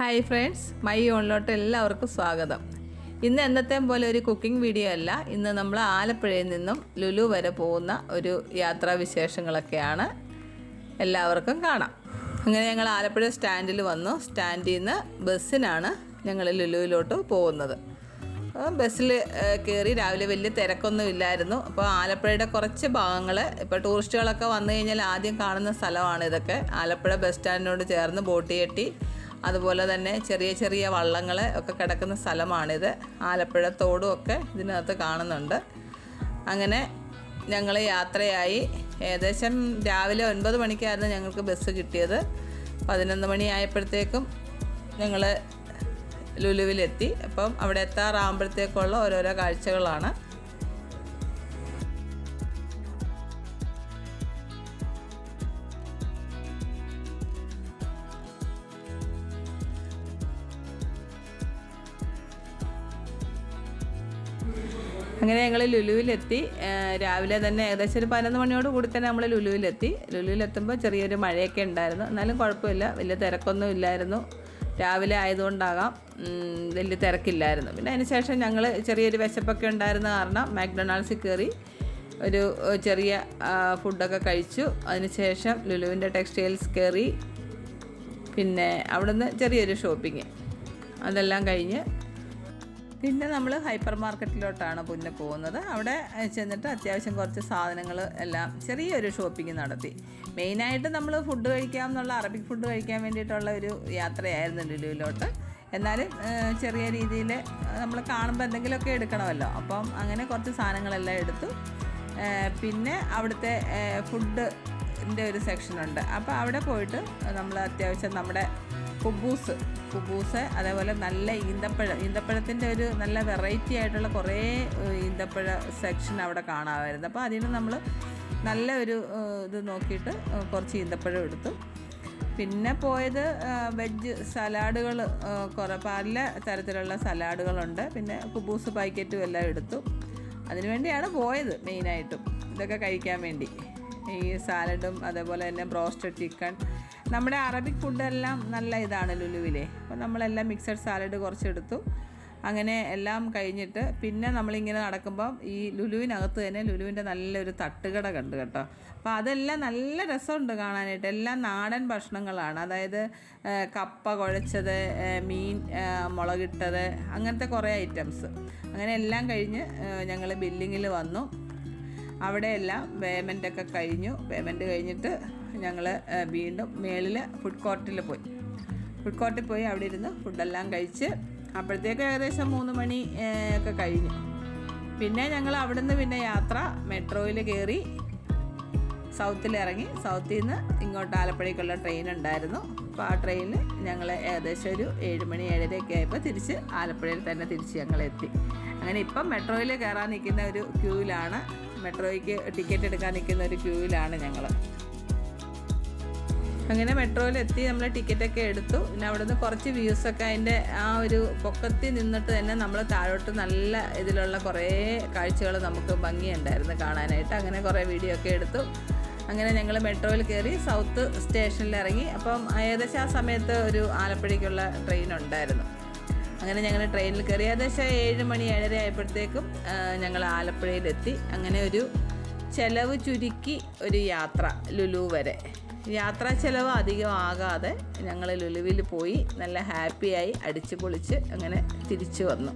Hi friends my ഓണിലോട്ട് എല്ലാവർക്കും സ്വാഗതം. ഇന്ന് എന്നത്തെ പോലെ ഒരു കുക്കിംഗ് വീഡിയോ അല്ല ഇന്ന് നമ്മൾ ആലപ്പുഴയിൽ നിന്നും ലുലു വരെ പോകുന്ന ഒരു യാത്രാ വിശേഷങ്ങളൊക്കെയാണ് എല്ലാവർക്കും കാണാം. അങ്ങനെ ഞങ്ങൾ ആലപ്പുഴ സ്റ്റാൻഡിൽ വന്നു. സ്റ്റാൻഡിൽ നിന്ന് ബസ്സിനാണ് ഞങ്ങൾ ലുലുവിലോട്ട് പോകുന്നത്. ബസ്സിൽ കയറി രാവിലെ വലിയ തിരക്കൊന്നും ഇല്ലായിരുന്നു. അപ്പോൾ ആലപ്പുഴയുടെ കുറച്ച് ഭാഗങ്ങൾ ഇപ്പോൾ ടൂറിസ്റ്റുകളൊക്കെ വന്നു കഴിഞ്ഞാൽ ആദ്യം കാണുന്ന സ്ഥലമാണ് ഇതൊക്കെ. ആലപ്പുഴ ബസ് സ്റ്റാൻഡിനോട് ചേർന്ന് ബോട്ട് കെട്ടി അതുപോലെ തന്നെ ചെറിയ ചെറിയ വള്ളങ്ങൾ ഒക്കെ കിടക്കുന്ന സ്ഥലമാണിത്. ആലപ്പുഴ തോടും ഒക്കെ ഇതിനകത്ത് കാണുന്നുണ്ട്. അങ്ങനെ ഞങ്ങൾ യാത്രയായി. ഏകദേശം രാവിലെ ഒൻപത് മണിക്കായിരുന്നു ഞങ്ങൾക്ക് ബസ് കിട്ടിയത്. പതിനൊന്ന് മണിയായപ്പോഴത്തേക്കും ഞങ്ങൾ ലുലുവിലെത്തി. അപ്പം അവിടെ എത്താറാകുമ്പോഴത്തേക്കുള്ള ഓരോരോ കാഴ്ചകളാണ്. അങ്ങനെ ഞങ്ങൾ ലുലുവിലെത്തി. രാവിലെ തന്നെ ഏകദേശം ഒരു പതിനൊന്ന് മണിയോട് കൂടി തന്നെ നമ്മൾ ലുലുവിലെത്തി. ലുലുവിലെത്തുമ്പോൾ ചെറിയൊരു മഴയൊക്കെ ഉണ്ടായിരുന്നു. എന്നാലും കുഴപ്പമില്ല. വലിയ തിരക്കൊന്നും ഇല്ലായിരുന്നു. രാവിലെ ആയതുകൊണ്ടാകാം. വലിയ തിരക്കില്ലായിരുന്നു. പിന്നെ അതിന് ശേഷം ഞങ്ങൾ ചെറിയൊരു വിശപ്പൊക്കെ ഉണ്ടായിരുന്ന കാരണം മാക്ഡൊണാൾഡ്സിൽ കയറി ഒരു ചെറിയ ഫുഡൊക്കെ കഴിച്ചു. അതിനുശേഷം ലുലുവിന്റെ ടെക്സ്റ്റൈൽസ് കയറി. പിന്നെ അവിടുന്ന് ചെറിയൊരു ഷോപ്പിങ്. അതെല്ലാം കഴിഞ്ഞ് പിന്നെ നമ്മൾ ഹൈപ്പർ മാർക്കറ്റിലോട്ടാണ് പിന്നെ പോകുന്നത്. അവിടെ ചെന്നിട്ട് അത്യാവശ്യം കുറച്ച് സാധനങ്ങൾ എല്ലാം ചെറിയൊരു ഷോപ്പിംഗ് നടത്തി. മെയിനായിട്ട് നമ്മൾ ഫുഡ് കഴിക്കാം എന്നുള്ള അറബിക് ഫുഡ് കഴിക്കാൻ വേണ്ടിയിട്ടുള്ള ഒരു യാത്രയായിരുന്നു ലുലുവിലോട്ട് എന്നാലും ചെറിയ രീതിയിൽ നമ്മൾ കാണുമ്പോൾ എന്തെങ്കിലുമൊക്കെ എടുക്കണമല്ലോ. അപ്പം അങ്ങനെ കുറച്ച് സാധനങ്ങളെല്ലാം എടുത്തു. പിന്നെ അവിടുത്തെ ഫുഡ് ഒരു സെക്ഷനുണ്ട്. അപ്പോൾ അവിടെ പോയിട്ട് നമ്മൾ അത്യാവശ്യം നമ്മുടെ കുബൂസ് കുബൂസ് അതേപോലെ നല്ല ഈന്തപ്പഴം. ഈന്തപ്പഴത്തിന്റെ ഒരു നല്ല വെറൈറ്റി ആയിട്ടുള്ള കുറേ ഈന്തപ്പഴ സെക്ഷൻ അവിടെ കാണാമായിരുന്നു. അപ്പോൾ അതിന് നമ്മൾ നല്ല ഒരു ഇത് നോക്കിയിട്ട് കുറച്ച് ഈന്തപ്പഴം എടുത്തു. പിന്നെ പോയത് വെജ് സലാഡുകൾ കുറേ പല തരത്തിലുള്ള സലാഡുകളുണ്ട്. പിന്നെ കുബൂസ് പാക്കറ്റും എല്ലാം എടുത്തു. അതിനുവേണ്ടിയാണ് പോയത് മെയിനായിട്ടും ഇതൊക്കെ കഴിക്കാൻ വേണ്ടി. ഈ സാലഡും അതേപോലെ തന്നെ ബ്രോസ്റ്റഡ് ചിക്കൻ നമ്മുടെ അറബിക് ഫുഡെല്ലാം നല്ല ഇതാണ് ലുലുവിലെ. അപ്പോൾ നമ്മളെല്ലാം മിക്സഡ് സാലഡ് കുറച്ചെടുത്തു. അങ്ങനെ എല്ലാം കഴിഞ്ഞിട്ട് പിന്നെ നമ്മളിങ്ങനെ നടക്കുമ്പം ഈ ലുലുവിനകത്ത് തന്നെ ലുലുവിന്റെ നല്ലൊരു തട്ടുകട കണ്ടു കേട്ടോ. അപ്പോൾ അതെല്ലാം നല്ല രസമുണ്ട് കാണാനായിട്ട്. എല്ലാം നാടൻ ഭക്ഷണങ്ങളാണ്. അതായത് കപ്പ കുഴച്ചത് മീൻ മുളകിട്ടത് അങ്ങനത്തെ കുറേ ഐറ്റംസ് അങ്ങനെ എല്ലാം കഴിഞ്ഞ് ഞങ്ങൾ ബില്ലിങ്ങിൽ വന്നു. അവിടെയെല്ലാം പേയ്മെന്റൊക്കെ കഴിഞ്ഞു. പേയ്മെന്റ് കഴിഞ്ഞിട്ട് ഞങ്ങൾ വീണ്ടും മേളിൽ ഫുഡ് കോർട്ടിൽ പോയി. ഫുഡ് കോർട്ടിൽ പോയി അവിടെ ഇരുന്ന് ഫുഡെല്ലാം കഴിച്ച് അപ്പോഴത്തേക്ക് ഏകദേശം മൂന്ന് മണി ഒക്കെ കഴിഞ്ഞു. പിന്നെ ഞങ്ങൾ അവിടുന്ന് പിന്നെ യാത്ര മെട്രോയിൽ കയറി സൗത്തിൽ ഇറങ്ങി. സൗത്തിൽ നിന്ന് ഇങ്ങോട്ട് ആലപ്പുഴയ്ക്കുള്ള ട്രെയിൻ ഉണ്ടായിരുന്നു. അപ്പോൾ ആ ട്രെയിനിൽ ഞങ്ങൾ ഏകദേശം ഒരു ഏഴ് മണി ഏഴരയൊക്കെ ആയപ്പോൾ തിരിച്ച് ആലപ്പുഴയിൽ തന്നെ തിരിച്ച് ഞങ്ങൾ എത്തി അങ്ങനെ ഇപ്പം മെട്രോയിൽ കയറാൻ നിൽക്കുന്ന ഒരു ക്യൂവിലാണ് മെട്രോയ്ക്ക് ടിക്കറ്റ് എടുക്കാൻ നിൽക്കുന്ന ഒരു ക്യൂവിലാണ് ഞങ്ങൾ അങ്ങനെ മെട്രോയിൽ എത്തി നമ്മൾ ടിക്കറ്റൊക്കെ എടുത്തു. പിന്നെ അവിടെ നിന്ന് കുറച്ച് വ്യൂസൊക്കെ അതിന്റെ ആ ഒരു പൊക്കത്തിൽ നിന്നിട്ട് തന്നെ നമ്മൾ താഴോട്ട് നല്ല ഇതിലുള്ള കുറേ കാഴ്ചകൾ നമുക്ക് ഭംഗിയുണ്ടായിരുന്നു കാണാനായിട്ട്. അങ്ങനെ കുറേ വീഡിയോ ഒക്കെ എടുത്തു. അങ്ങനെ ഞങ്ങൾ മെട്രോയിൽ കയറി സൗത്ത് സ്റ്റേഷനിൽ ഇറങ്ങി അപ്പം ഏകദേശം ആ സമയത്ത് ഒരു ആലപ്പുഴയ്ക്കുള്ള ട്രെയിൻ ഉണ്ടായിരുന്നു. അങ്ങനെ ഞങ്ങൾ ട്രെയിനിൽ കയറി ഏകദേശം ഏഴ് മണി ഏഴര ആയപ്പോഴത്തേക്കും ഞങ്ങൾ ആലപ്പുഴയിലെത്തി. അങ്ങനെ ഒരു ചെലവ് ചുരുക്കി ഒരു യാത്ര ലുലു വരെ. യാത്രാ ചെലവ് അധികം ആകാതെ ഞങ്ങൾ ലുലുവിൽ പോയി നല്ല ഹാപ്പിയായി അടിച്ചു പൊളിച്ച് അങ്ങനെ തിരിച്ചു വന്നു.